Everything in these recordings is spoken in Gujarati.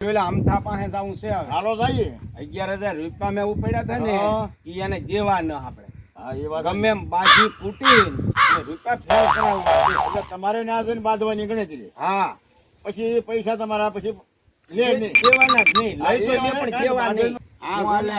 પેલા આમથા પાસે જવું છે હાલો જઈએ. અગિયાર હજાર રૂપિયા મેં ઉપડ્યા હતા ને એ એને દેવા ન આપણે. ગમે બાજી ફૂટી રૂપિયા ફેર કરાવવા એટલે તમારે ના જઈને બાંધવાની ગણતરી હા. પછી પૈસા તમારા પછી લે નહીં. દેવાના જ નહીં. લઈ તો પણ દેવા નહીં. હું હાલે?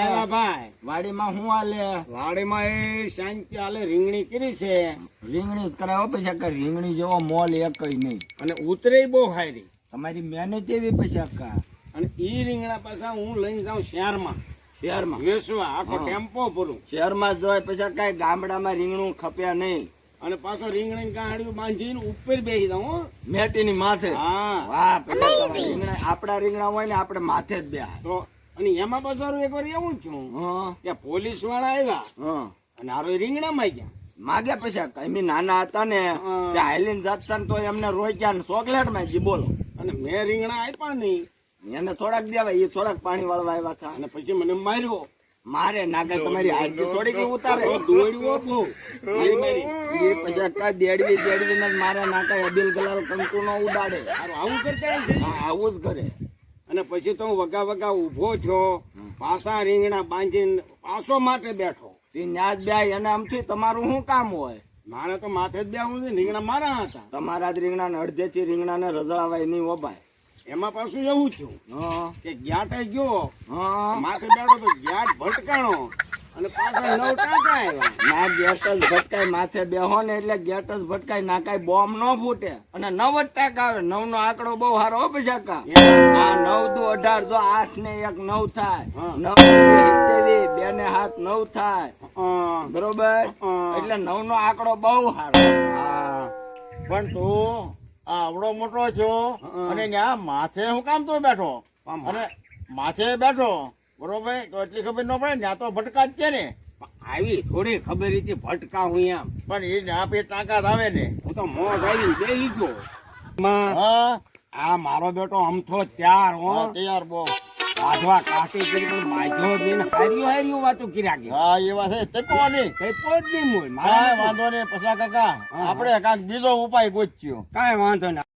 વાડીમાં હું હાલે? વાડીમાં એ શાંતિ હાલે રીંગણી કરી છે. રીંગણી જ કરાવો પછી કે રીંગણી જેવો મોલ એક નહીં. અને ઉતરે બહુ હારી. તમારી મહેનત એવી પછી કા અને ઈ રીંગણા પાછા હું લઈને જાઉં શહેરમાં. શહેરમાં? વેચવા. આખો ટેમ્પો ભરું. શહેરમાં જ જોય પછી કઈ ગામડામાં રીંગણું ખપ્યા નહીં. અને પાછો રીંગણી ગાંડિયું બાંધીને ઉપર બેસી દઉં હો. મેટીની માથે? હા. વાહ પછી રીંગણા આપડા રીંગણા હોય ને આપણે માથે જ બે તો અને એમાં પાછું એક વાર એવું છું હા. કે પોલીસવાળા આવ્યા. હા. અને હારો રીંગણા માં ગયા માગ્યા પછી કઈ નાના હતા ને હા. ત્યાં જતા ને તો એમને રોક્યા ને ચોકલેટમાં જી બોલો. અને મેં રીંગણા આપ્યા નહીં. એને થોડાક દેવાય એ થોડાક પાણી વાળવા આવ્યા હતા. અને પછી મને માર્યો. મારે નાગે તમારી હાજરી થોડીક ઈ ઉતારે. દોડ્યો બહુ એ પછી કા દેડવી દેડવી ને મારે નાકા અબિલ ગલાલ કંકુ નો ઉડાડે. આવું કરતા આવું જ કરે. અને પછી તો હું વગા વગા ઊભો થયો. પાસા રીંગણા બાંધીને પાસો માટે બેઠો. તે ન્યાજ બે એને આમથી તમારું શું કામ હોય? મારે તો માથે જ બેહવું હું રીંગણા મારા હતા. તમારા જ રીંગણા ને અડધેથી રીંગણા ને રજળાવાય નહીં ઓબાય એમાં પાછું એવું થયું કે ગ્યાટે ગયો માથે બેઠો તો ગ્યાટ ભટકાણો અને પાછા નવ ટાંકા આવ્યા. ના ગેટ જ ભટકાય માથે બેહો ને એટલે ગેટ જ ભટકાય ના કાંઈ બોમ્બ ન ફૂટે. અને નવ જ ટાંકા આવે નવ નો આંકડો બહુ સારો પૈસા હા નવ દુ અઢાર દો આઠ ને એક નવ થાય. નવ બે ને હાથ નવ થાય. બરોબર. એટલે નવ નો આંકડો બહુ સારો. પણ તું આ આવડો મોટો છો. અને ત્યાં માથે હું કામ તો બેઠો. અને માથે બેઠો. બરોબર? તો એટલી ખબર ન પડે ત્યાં તો ભટકા જ છે ને. આવી થોડી ખબર હતી ભટકા હું એમ. પણ એ ના પે તાકાત આવે ને. હું તો મોજ આવી બેહી ગયો. હા. આ મારો બેટો અમથો ત્યાર હો. હા, તૈયાર બહુ. બાજવા કાટી કરી પણ બાજ્યો જ હાર્યો હાર્યું વાતો કર્યા કે. હા એ વાત છે. તે કોની તે નહીં મૂળ. હા વાંધો નહીં પછા કાકા આપણે કાક બીજો ઉપાય ગોચ્યો. કાંઈ વાંધો નહીં